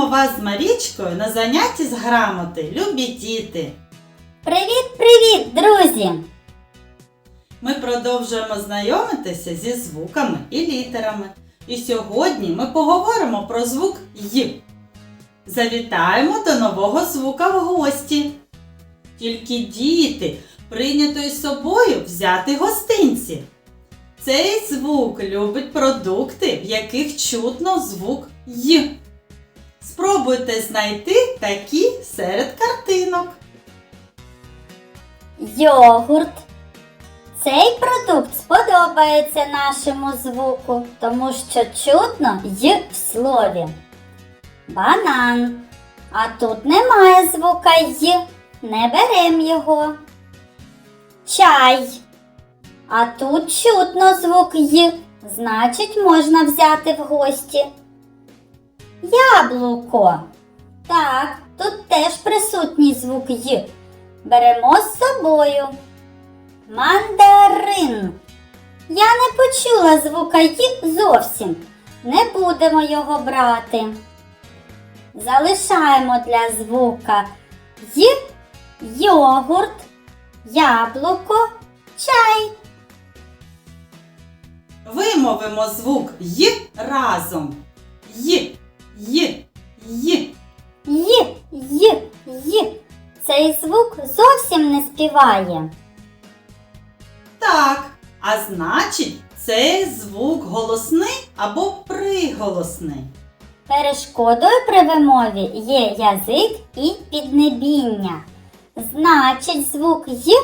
Вітаємо вас з Марічкою на занятті з грамоти, любі діти! Привіт-привіт, друзі! Ми продовжуємо знайомитися зі звуками і літерами. І сьогодні ми поговоримо про звук Й. Завітаємо до нового звука в гості. Тільки діти прийнято із собою взяти гостинці. Цей звук любить продукти, в яких чутно звук Й. Спробуйте знайти такі серед картинок. Йогурт. Цей продукт сподобається нашому звуку, тому що чутно й в слові. Банан. А тут немає звука й. Не берем його. Чай. А тут чутно звук й. Значить, можна взяти в гості. Яблуко. Так, тут теж присутній звук й. Беремо з собою. Мандарин. Я не почула звука «й» зовсім. Не будемо його брати. Залишаємо для звука «й» йогурт, яблуко, чай. Вимовимо звук Й разом. Й, Й, Й. «Й», «й», «й». Цей звук зовсім не співає. Так, а значить, цей звук голосний або приголосний. Перешкодою при вимові є язик і піднебіння. Значить, звук «й»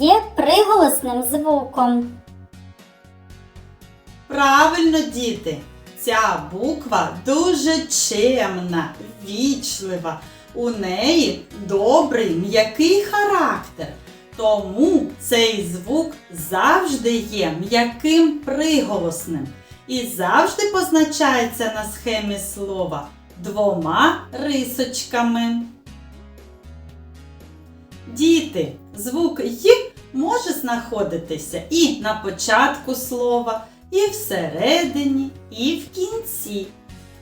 є приголосним звуком. Правильно, діти, ця буква дуже чемна, вічлива. У неї добрий м'який характер. Тому цей звук завжди є м'яким приголосним і завжди позначається на схемі слова двома рисочками. Діти, звук «й» може знаходитися і на початку слова, і всередині, і в кінці.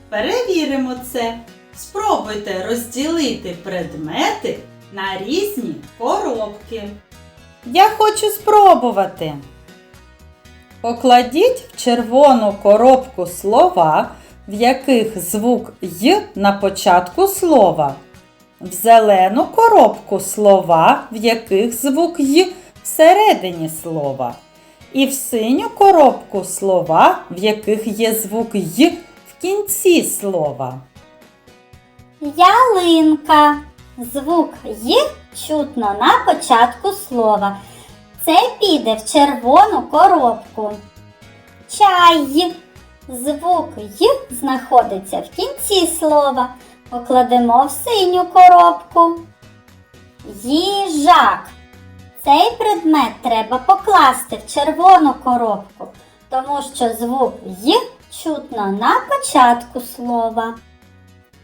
Перевіримо це. Спробуйте розділити предмети на різні коробки. Я хочу спробувати. Покладіть в червону коробку слова, в яких звук Й на початку слова. В зелену коробку слова, в яких звук Й всередині слова. І в синю коробку слова, в яких є звук Й в кінці слова. Ялинка. Звук «й» чутно на початку слова. Це піде в червону коробку. Чай. Звук «й» знаходиться в кінці слова. Покладемо в синю коробку. Їжак. Цей предмет треба покласти в червону коробку, тому що звук «й» чутно на початку слова.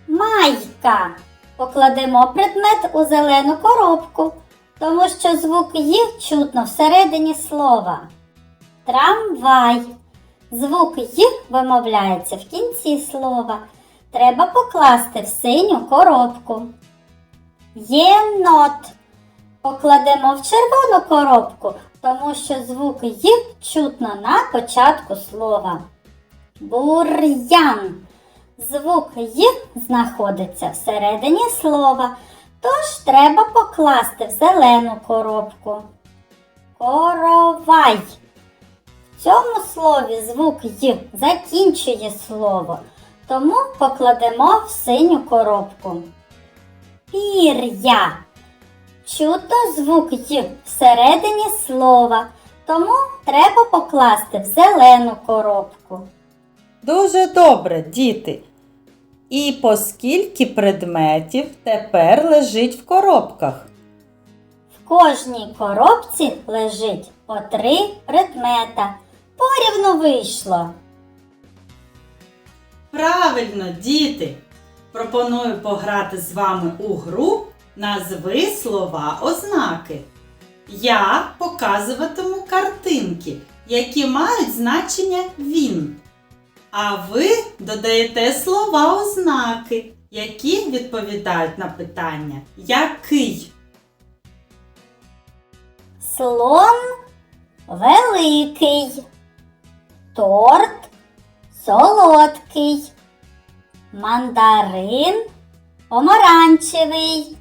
Майка. Покладемо предмет у зелену коробку, тому що звук «й» чутно всередині слова. Трамвай. Звук «й» вимовляється в кінці слова. Треба покласти в синю коробку. Єнот. Покладемо в червону коробку, тому що звук «й» чутно на початку слова. Бур'ян. Звук «й» знаходиться всередині слова, тож треба покласти в зелену коробку. Коровай. В цьому слові звук «й» закінчує слово, тому покладемо в синю коробку. Пір'я. Чутно звук «й» всередині слова, тому треба покласти в зелену коробку. Дуже добре, діти. І по скільки предметів тепер лежить в коробках? В кожній коробці лежить по три предмета. Порівну вийшло. Правильно, діти! Пропоную пограти з вами у гру Назви слова ознаки. Я показуватиму картинки, які мають значення він. А ви додаєте слова ознаки які відповідають на питання який? Слон великий. Торт солодкий. Мандарин помаранчевий.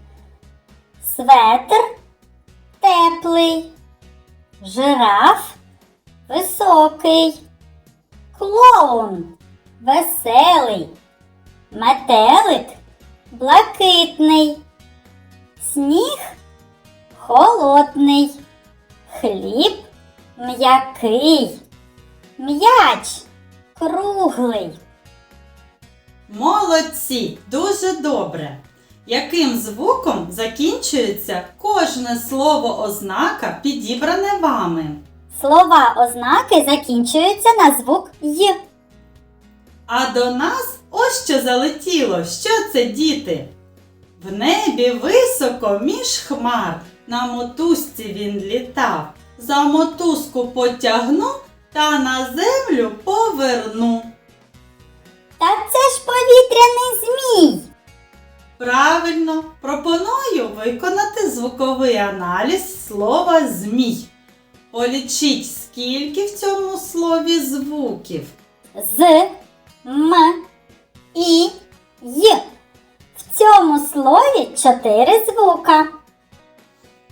Светр теплий. Жираф високий. Клоун веселий. Метелик блакитний. Сніг холодний. Хліб м'який. М'яч круглий. Молодці! Дуже добре! Яким звуком закінчується кожне слово ознака, підібране вами? Слова ознаки закінчуються на звук Й. А до нас ось що залетіло. Що це, діти? В небі високо між хмар. На мотузці він літав. За мотузку потягну та на землю поверну. Та це ж повітряний змій. Правильно, пропоную виконати звуковий аналіз слова змій. Полічіть, скільки в цьому слові звуків. З, М, І, Й. В цьому слові чотири звука.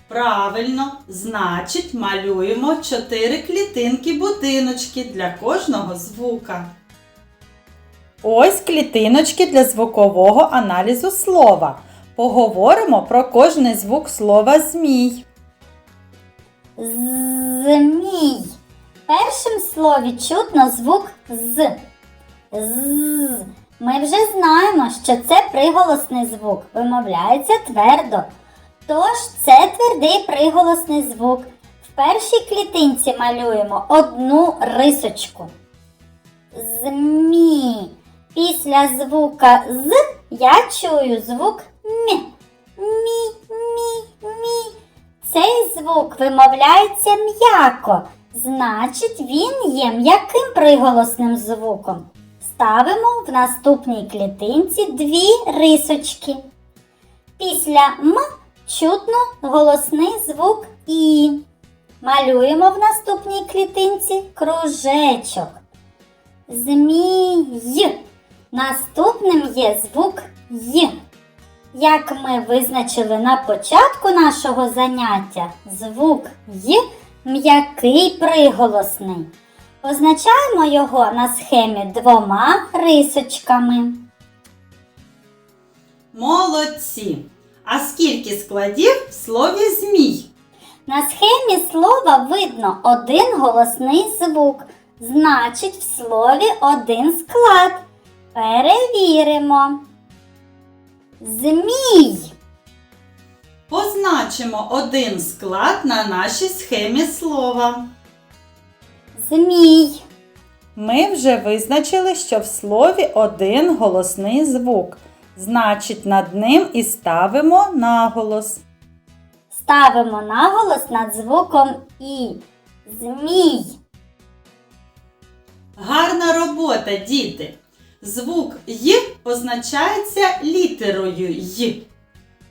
Правильно, значить, малюємо чотири клітинки будиночки для кожного звука. Ось клітиночки для звукового аналізу слова. Поговоримо про кожний звук слова змій. Змій. В першому слові чутно звук з. З. Ми вже знаємо, що це приголосний звук. Вимовляється твердо. Тож це твердий приголосний звук. В першій клітинці малюємо одну рисочку. Змій. Після звука з я чую звук м. Мі, мі, мі. Цей звук вимовляється м'яко, значить він є м'яким приголосним звуком. Ставимо в наступній клітинці дві рисочки. Після м чутно голосний звук І. Малюємо в наступній клітинці кружечок. Змій. Наступним є звук Й. Як ми визначили на початку нашого заняття, звук Й м'який приголосний. Позначаємо його на схемі двома рисочками. Молодці! А скільки складів в слові змій? На схемі слова видно один голосний звук, значить в слові один склад. Перевіримо. Змій. Позначимо один склад на нашій схемі слова. Змій. Ми вже визначили, що в слові один голосний звук. Значить, над ним і ставимо наголос. Ставимо наголос над звуком І. Змій. Гарна робота, діти! Звук Й позначається літерою Й.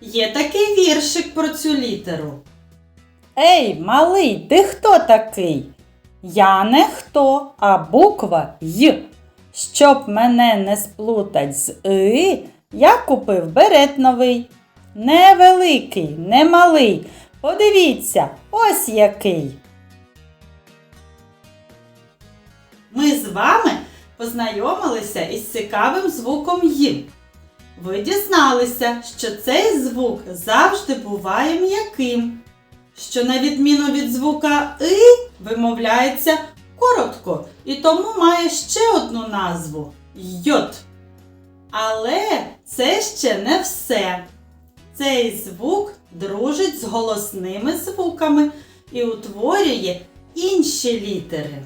Є такий віршик про цю літеру. Ей, малий, ти хто такий? Я не хто, а буква Й. Щоб мене не сплутать з И, я купив берет новий. Невеликий, не малий. Подивіться, ось який. Ми з вами познайомилися із цікавим звуком Й. Ви дізналися, що цей звук завжди буває м'яким, що на відміну від звука И вимовляється коротко і тому має ще одну назву йод. Але це ще не все. Цей звук дружить з голосними звуками і утворює інші літери.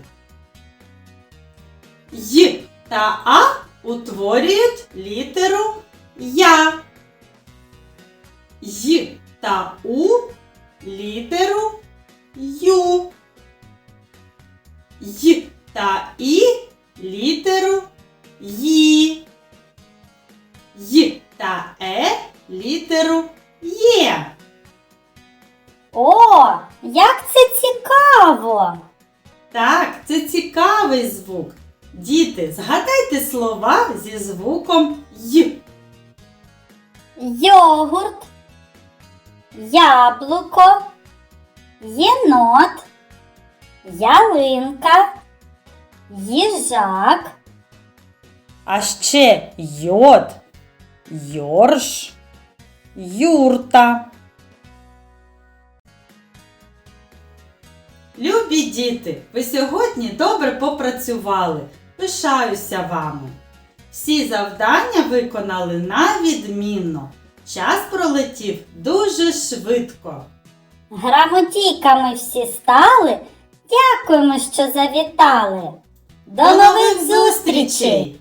Й та А утворюють літеру Я. Й та У літеру Ю. Й та І літеру Ї. Й та Е літеру Є. О, як це цікаво! Так, це цікавий звук. Діти, згадайте слова зі звуком Й. Йогурт, яблуко, єнот, ялинка, їжак, А ще йод, йорш, юрта. Любі діти, ви сьогодні добре попрацювали. Пишаюся вами. Всі завдання виконали на відмінно. Час пролетів дуже швидко. грамотійками всі стали. Дякуємо, що завітали. До, нових зустрічей!